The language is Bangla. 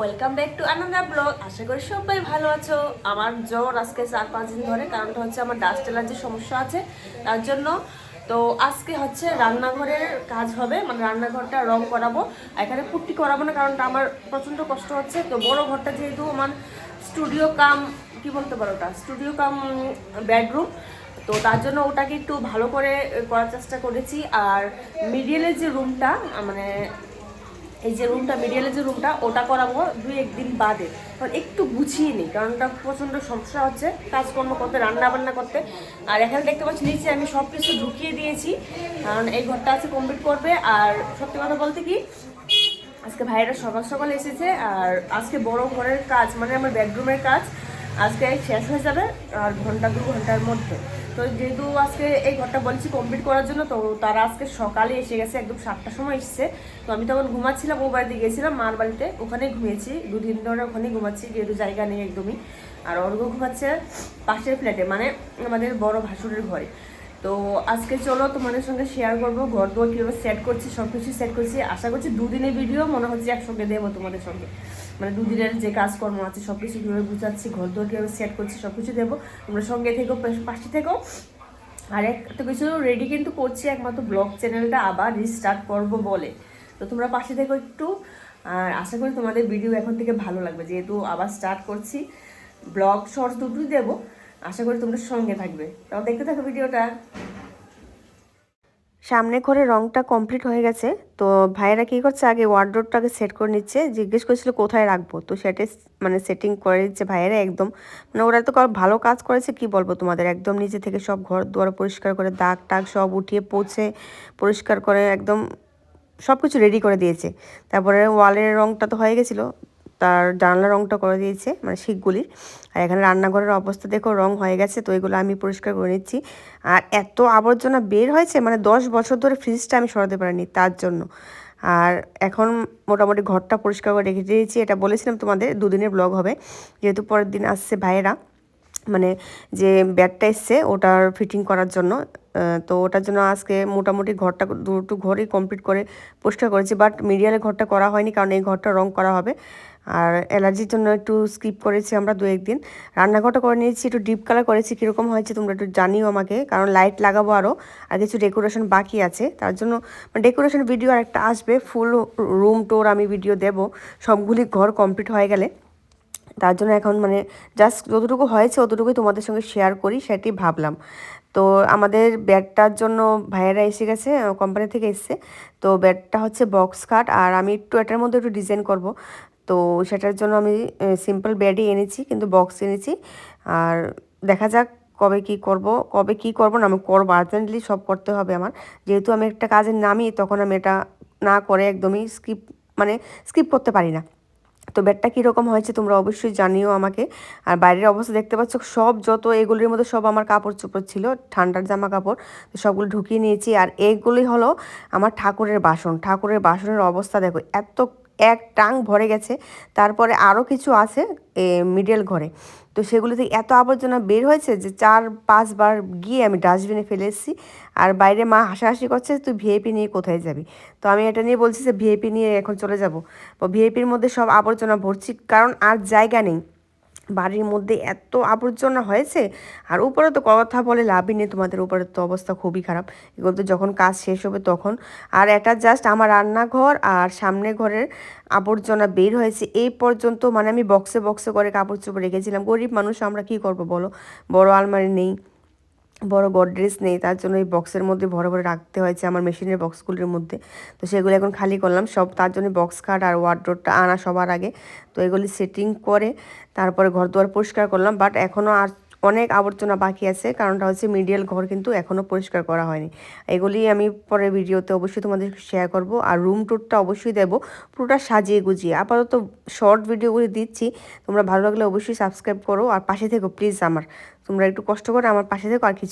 Welcome back to Ananda blog আশা করি সবাই ভালো আছো। আমার জ্বর আজকে চার, পাঁচ দিন ধরে, কারণটা হচ্ছে আমার ডাস্ট অ্যালার্জির সমস্যা আছে, তার জন্য তো আজকে হচ্ছে রান্নাঘরের কাজ হবে মানে রান্নাঘরটা রং করাবো। এখানে পুট্টি করাবো না, কারণটা আমার প্রচণ্ড কষ্ট হচ্ছে। তো বড় ঘরটা যেহেতু আমার স্টুডিও কাম, কি বলতে পারো ওটা? স্টুডিও কাম বেডরুম তো তার জন্য ওটাকে একটু ভালো করে করার চেষ্টা করেছি। আর মিডিয়ালের যে রুমটা মানে এই যে রুমটা মিডিয়ালের যে রুমটা ওটা করাবো দুই একদিন বাদে। কারণ একটু গুছিয়ে নিই, কারণ ওটা প্রচণ্ড সমস্যা হচ্ছে, কাজকর্ম করতে রান্না বান্না করতে। আর এখানে দেখতে পাচ্ছি, নিচে আমি সব কিছু ঢুকিয়ে দিয়েছি, কারণ এই ঘরটা আছে কমপ্লিট করবে। আর সত্যি কথা বলতে কি, আজকে ভাইয়েরা সকাল সকাল এসেছে, আর আজকে বড় ঘরের কাজ মানে আমার বেডরুমের কাজ আজকে শেষ হয়ে যাবে আর ঘণ্টা দু ঘণ্টার মধ্যে। তো যেহেতু আজকে এই ঘরটা বলছি কমপ্লিট করার জন্য, তো তারা আজকে সকালে এসে গেছে, একদম সাতটার সময় এসছে। তো আমি তখন ঘুমাচ্ছিলাম, ও বাড়িতে গিয়েছিলাম, মার বাড়িতে, ওখানে ঘুমিয়েছি। দুদিন ধরে ওখানে ঘুমাচ্ছি, যেহেতু জায়গা নেই একদমই। আর অর্ঘ ঘুমাচ্ছে পাশের ফ্ল্যাটে মানে আমাদের বড় ভাসুরের ঘরে। তো আজকে চলো তোমাদের সঙ্গে শেয়ার করব, ঘর দোর কীভাবে সেট করছি সব কিছু সেট করছি। আশা করছি দুদিনের ভিডিও মনে হচ্ছে একসঙ্গে দেবো তোমাদের সঙ্গে। মানে দুদিনের যে কাজকর্ম আছে সব কিছু কীভাবে বুঝাচ্ছি ঘর দোর কীভাবে সেট করছি সব কিছু দেবো। তোমরা সঙ্গে থেকো, পাশ- পাশে থেকো। আর একটা কিছু রেডি কিন্তু করছি, একমাত্র ব্লগ চ্যানেলটা আবার রিস্টার্ট করব বলে। তো তোমরা পাশে থেকো একটু। আর আশা করি তোমাদের ভিডিও এখন থেকে ভালো লাগবে। যেহেতু আবার স্টার্ট করছি ব্লগ শর্টস দুটোই দেবো। আশা করি তোমরা সঙ্গে থাকবে। তাও দেখতে থাকো ভিডিওটা সামনে ঘরে রংটা কমপ্লিট হয়ে গেছে। তো ভাইয়েরা কী করছে? আগে ওয়ার্ডরোবটাকে সেট করে নিচ্ছে। জিজ্ঞেস করছিল, কোথায় রাখব? তো সেটা মানে সেটিং করে দিচ্ছে ভাইয়েরা একদম। মানে ওরা তো ভালো কাজ করেছে, কি বলব তোমাদের? একদম নিচে থেকে সব ঘর দুয়ার পরিষ্কার করে, দাগ টাগ সব উঠিয়ে পৌঁছে পরিষ্কার করে, একদম সব কিছু রেডি করে দিয়েছে। তারপরে ওয়ালের রংটা তো হয়ে গেছিল। তার জানলা রংটা করে দিয়েছে মানে শিকগুলির আর এখানে রান্নাঘরের অবস্থা দেখো, রং হয়ে গেছে, তো এগুলো আমি পরিষ্কার করে নিচ্ছি। আর এত আবর্জনা বের হয়েছে মানে দশ বছর ধরে ফ্রিজটা আমি সরাতে পারিনি তার জন্য। আর এখন মোটামুটি ঘরটা পরিষ্কার করে রেখে দিয়েছি। এটা বলেছিলাম তোমাদের, দুদিনের ব্লগ হবে। যেহেতু পরের দিন আসছে ভাইয়েরা মানে যে ব্যাটটা এসছে, ওটার ফিটিং করার জন্য। তো ওটার জন্য আজকে মোটামুটি ঘরটা দুটো ঘরই কমপ্লিট করে পরিষ্কার করেছি। বাট মিডিয়ালে ঘরটা করা হয়নি, কারণ এই ঘরটা রং করা হবে। আর অ্যালার্জির জন্য একটু স্কিপ করেছি আমরা দু একদিন। রান্নাঘরটা করে নিয়েছি, একটু ডিপ কালার করেছি, কীরকম হয়েছে তোমরা একটু জানিও আমাকে, কারণ লাইট লাগাবো আরও আর কিছু ডেকোরেশন বাকি আছে। তার জন্য ডেকোরেশন ভিডিও আর একটা আসবে, ফুল রুম টোর আমি ভিডিও দেব, সবগুলি ঘর কমপ্লিট হয়ে গেলে। তার জন্য এখন মানে জাস্ট যতটুকু হয়েছে অতটুকুই তোমাদের সঙ্গে শেয়ার করি, সেটি ভাবলাম। তো আমাদের ব্যাটটার জন্য ভাইয়েরা এসে গেছে, কোম্পানি থেকে এসছে। তো ব্যাটটা হচ্ছে বক্স কাট আর আমি একটু এটার মধ্যে একটু ডিজাইন করব। তো সেটার জন্য আমি সিম্পল ব্যাডই এনেছি, কিন্তু বক্স এনেছি। আর দেখা যাক কবে কি করব, কবে কি করব না, আমি করব। আর্জেন্টলি সব করতে হবে আমার। যেহেতু আমি একটা কাজের নামি, তখন আমি এটা না করে একদমই স্কিপ মানে স্কিপ করতে পারি না। তো বেডটা কীরকম হয়েছে তোমরা অবশ্যই জানিও আমাকে। আর বাইরের অবস্থা দেখতে পাচ্ছ, সব যত এগুলির মধ্যে সব আমার কাপড় চোপড় ছিল, ঠান্ডার জামা কাপড় তো সবগুলো ঢুকিয়ে নিয়েছি। আর এগুলি হলো আমার ঠাকুরের বাসন। ঠাকুরের বাসনের অবস্থা দেখো, এত এক টাং ভরে গেছে। তারপরে আরও কিছু আছে মিডল ঘরে। তো সেগুলো থেকে এত আবর্জনা বের হয়েছে যে চার পাঁচবার গিয়ে আমি ডাস্টবিনে ফেলে এসেছি। আর বাইরে মা হাসাহাসি করছে, তুই ভিআইপি নিয়ে কোথায় যাবি? তো আমি এটা নিয়ে বলছি যে ভিআইপি নিয়ে এখন চলে যাব। ভিআইপির মধ্যে সব আবর্জনা ভরছি, কারণ আর জায়গা নেই। বাড়ির মধ্যে এত আবর্জনা হয়েছে, আর উপরে তো কথা বলে লাভই নেই, তোমাদের উপরে তো অবস্থা খুবই খারাপ। এগুলো তো যখন কাজ শেষ হবে তখন। আর এটা জাস্ট আমার রান্নাঘর আর সামনে ঘরের আবর্জনা বের হয়েছে, এই পর্যন্ত মানে আমি বক্সে বক্সে করে কাপড় চোপড় রেখেছিলাম। গরিব মানুষ আমরা কি করব বলো? বড় আলমারি নেই। বড় গডরেজ নেই, তার জন্য এই বক্সের মধ্যে ভরে ভরে রাখতে হয়েছে আমার মেশিনের বক্সগুলির মধ্যে। তো সেগুলো এখন খালি করলাম, সব তার জন্য বক্স কাট আর ওয়ার্ডরোডটা আনা সবার আগে। তো এগুলি সেটিং করে তারপরে ঘর দুয়ার পরিষ্কার করলাম বাট এখনও আর অনেক আবর্জনা বাকি আছে, কারণটা হচ্ছে মিডিয়াল ঘর কিন্তু এখনও পরিষ্কার করা হয়নি। এগুলি আমি পরে ভিডিওতে অবশ্যই তোমাদের শেয়ার করব, আর রুম টুরটা অবশ্যই দেবো পুরোটা সাজিয়ে গুজিয়ে। আপাতত শর্ট ভিডিওগুলি দিচ্ছি, তোমরা ভালো লাগলে অবশ্যই সাবস্ক্রাইব করো, আর পাশে থেকো প্লিজ আমার। তোমরা একটু কষ্ট করে আমার পাশে থেকো, আর কিছু